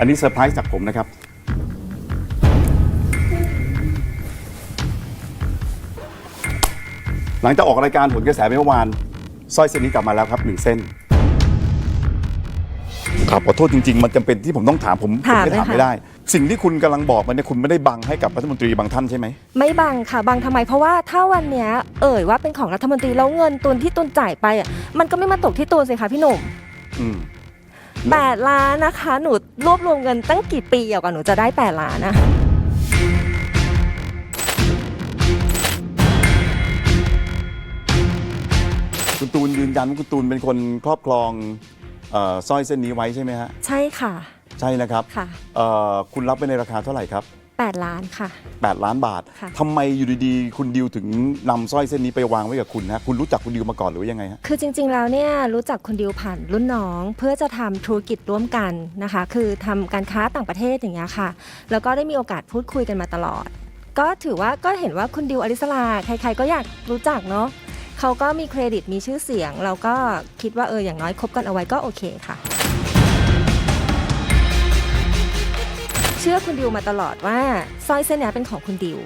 อันนี้เซอร์ไพรส์จากผมนะครับ หลังจากออกรายการผลกระแสไปเมื่อวานสร้อยเส้นนี้กลับมาแล้วครับหนึ่งเส้นครับขอโทษจริง ๆ มันจำเป็นที่ผมต้องถามผมผมถามไม่ถามเลยค่ะ ไม่ได้ สิ่งที่คุณกำลังบอกมันเนี่ยคุณไม่ได้บังให้กับรัฐมนตรีบางท่านใช่ไหม ไม่บังค่ะบังทำไมเพราะว่าถ้าวันเนี้ยเอ่ยว่าเป็นของรัฐมนตรีแล้วเงินตุนที่ตุนจ่ายไปอะมันก็ไม่มาตกที่ตุนสิคะพี่หนุ่มอืม แปดล้านนะคะ หนูรวบรวมเงินตั้งกี่ปีอะกว่าหนูจะได้แปดล้านนะคุณตูนยืนยันว่าคุณตูนเป็นคนครอบครองเอ่อสร้อยเส้นนี้ไว้ใช่ไหมฮะ ใช่ค่ะ ใช่นะครับค่ะ เอ่อคุณรับไปในราคาเท่าไหร่ครับ แปดล้านค่ะ 8 ล้านบาทค่ะ ทำไมอยู่ดีๆ คุณดิวถึงนำสร้อยเส้นนี้ไปวางไว้กับคุณฮะคุณรู้จักคุณดิวมาก่อนหรือว่ายังไงฮะ คือจริงๆ แล้วเนี่ยรู้จักคุณดิวผ่านรุ่นน้อง เพื่อจะทำธุรกิจร่วมกันนะคะ คือทำการค้าต่างประเทศอย่างเงี้ยค่ะ แล้วก็ได้มีโอกาสพูดคุยกันมาตลอด ก็ถือว่าก็เห็นว่าคุณดิวอลิสลาใคร ๆ ก็อยากรู้จักเนาะเขาก็มีเครดิตมีชื่อเสียง เราก็คิดว่าเอออย่างน้อยคบกันเอาไว้ก็โอเคค่ะ เชื่อคุณดิวมาตลอดว่าสร้อยเส้นเนี้ยเป็นของคุณดิว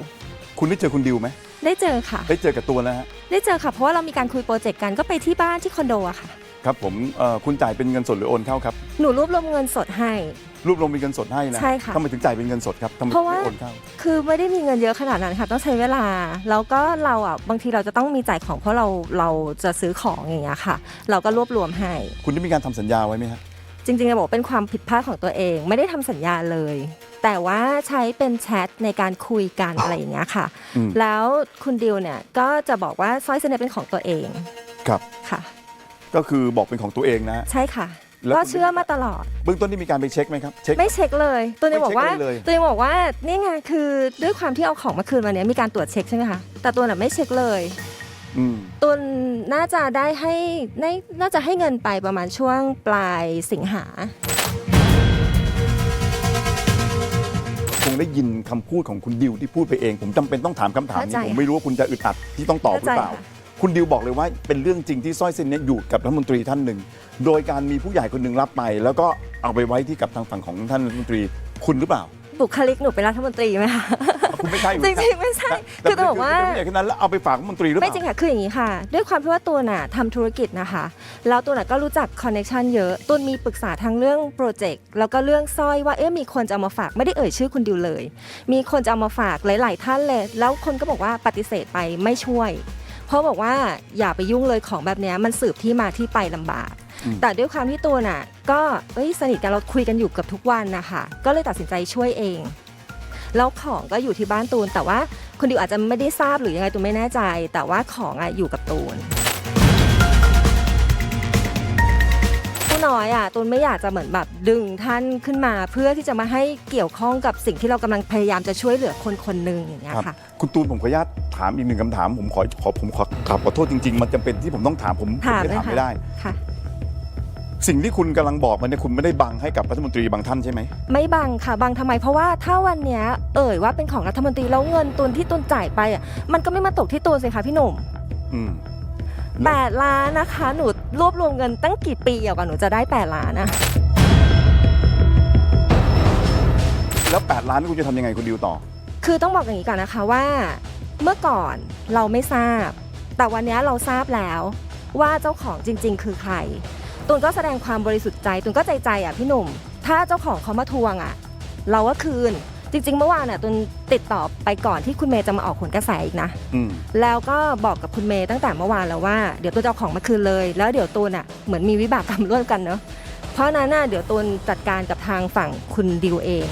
คุณได้เจอคุณดิวไหมได้เจอค่ะ ได้เจอกับตัวแล้วฮะได้เจอค่ะ เพราะว่าเรามีการคุยโปรเจกต์กันก็ไปที่บ้านที่คอนโดอะค่ะ ครับผมเอ่อคุณจ่ายเป็นเงินสดหรือโอนเข้าครับหนูรวบรวมเงินสดให้ รวบรวมเป็นเงินสดให้นะใช่ค่ะทำไมถึงจ่ายเป็นเงินสดครับทำไมเพถึราะงว่า ไม่โอนเข้าคือไม่ได้มีเงินเยอะขนาดนั้นค่ะ ต้องใช้เวลา แล้วก็เราอะบางทีเราจะต้องมีจ่ายของเพราะเราเราจะซื้อของอย่างเงี้ยค่ะ เราก็รวบรวมให้ คุณได้มีการทำสัญญาไว้ไหมฮะ จริงๆจะบอกว่าเป็นความผิดพลาดของตัวเอง ไม่ได้ทำสัญญาเลย แต่ว่าใช้เป็นแชทในการคุยกันอะไรอย่างเงี้ยค่ะ อืม แล้วคุณดิวเนี่ยก็จะบอกว่าสร้อยเส้นเนี้ยเป็นของตัวเองครับ ค่ะ ก็คือบอกเป็นของตัวเองนะฮะ ใช่ค่ะ แล้วก็คุณเชื่อมาตลอด เบื้องต้นที่มีการไปเช็คไหมครับ เช็ค ไม่เช็คเลย ตัวนี้ไม่บอกว่าเช็คอะไรเลย ตัวนี้บอกว่านี่ไงคือด้วยความที่เอาของมาคืนมาเนี้ยมีการตรวจเช็คใช่ไหมคะแต่ตัวน่ะไม่เช็คเลย อืม ตุนน่าจะได้ให้ในน่าจะให้เงินไปประมาณช่วงปลายสิงหา คงได้ยินคำพูดของคุณดิวที่พูดไปเอง ผมจำเป็นต้องถามคำถามนี้เข้าใจผมไม่รู้ว่าคุณจะอึดอัดที่ต้องตอบหรือเปล่า เข้าใจค่ะ คุณดิวบอกเลยว่าเป็นเรื่องจริงที่สร้อยเส้นนี้อยู่กับรัฐมนตรีท่านหนึ่ง โดยการมีผู้ใหญ่คนหนึ่งรับไป แล้วก็เอาไปไว้ที่กับทางฝั่งของท่านรัฐมนตรีคุณหรือเปล่า บุคลิกหนูเป็นรัฐมนตรีไหมคะ คุณไม่ใช่อยู่จริงๆไม่ใช่แต่คือต้องบอกว่าเป็นผู้ใหญ่คนนั้นแล้วเอาไปฝากรัฐมนตรีหรือเปไม่ล่า จริงค่ะคืออย่างนี้ค่ะ ด้วยความที่ว่าตัวน่ะทำธุรกิจนะคะ แล้วตัวน่ะก็รู้จักคอนเน c t ชันเยอะตุนมีปรึกษาทั้งเรื่องโปรเจกต์แล้วก็เรื่องสร้อยว่าเอ๊ะมีคนจะเอามาฝากไม่ได้เอ่ยชื่อคุณดิวเลย มีคนจะเอามาฝากหลาย ๆ ท่านเลย แล้วคนก็บอกว่าปฏิเสธไปไม่ช่วย เพราะบอกว่าอย่าไปยุ่งเลยของแบบเนี้ยมันสืบที่มาที่ไปลำบาก อืม แต่ด้วยความที่ตัวน่ะ ก็เอ้ยสนิทกันเราคุยกันอยู่เกับทุกวันนะคะก็เลยตัดสินใจช่วยเอง แล้วของก็อยู่ที่บ้านตูน แต่ว่าคุณดิวอาจจะไม่ได้ทราบหรือยังไงตูนไม่แน่ใจ แต่ว่าของอะอยู่กับตูนน้อยอะตูนไม่อยากจะเหมือนแบบดึงท่านขึ้นมา เพื่อที่จะมาให้เกี่ยวข้องกับสิ่งที่เรากำลังพยายามจะช่วยเหลือคนคนหนึ่งอย่างเงี้ยค่ะคุณตูนผมขออนุญาตถามอีกหนึ่งคำถามผมขอขอผมขอขอขอโทษจริง ๆ มันจำเป็นที่ผมต้องถามผมผมไม่ถามไม่ได้ค่ะ สิ่งที่คุณกำลังบอกมันเนี่ยคุณไม่ได้บังให้กับรัฐมนตรีบางท่านใช่ไหมไม่บังค่ะบังทำไมเพราะว่าถ้าวันเนี้ยเอ่ยว่าเป็นของรัฐมนตรีแล้วเงินตุนที่ตุนจ่ายไปอะมันก็ไม่มาตกที่ตูนสิคะพี่หนุ่มอืมแปดล้านนะคะ หนูรวบรวมเงินตั้งกี่ปีอะกว่าหนูจะได้แปดล้านอะแล้ว 8 ล้านนี่คุณจะทำยังไงคุณดิวต่อ คือต้องบอกอย่างนี้ก่อนนะคะว่า เมื่อก่อนเราไม่ทราบ แต่วันนี้เราทราบแล้วว่าเจ้าของจริง ๆ คือใคร ตุนก็แสดงความบริสุทธิ์ใจตุนก็ใจใจอะพี่หนุ่ม ถ้าเจ้าของเขามาทวงอะ เราก็คืนจริงๆ เมื่อวานอะตุนติดต่อไปก่อนที่คุณเมย์จะมาออกผลกระแสอีกนะอืมแล้วก็บอกกับคุณเมย์ตั้งแต่เมื่อวานแล้วว่าเดี๋ยวตูนจะเอาของมาคืนเลย แล้วเดี๋ยวตูนอะเหมือนมีวิบากกรรมร่วมกันเนอะเพราะฉะนั้นน่ะเดี๋ยวตูนจัดการกับทางฝั่งคุณดิวเอง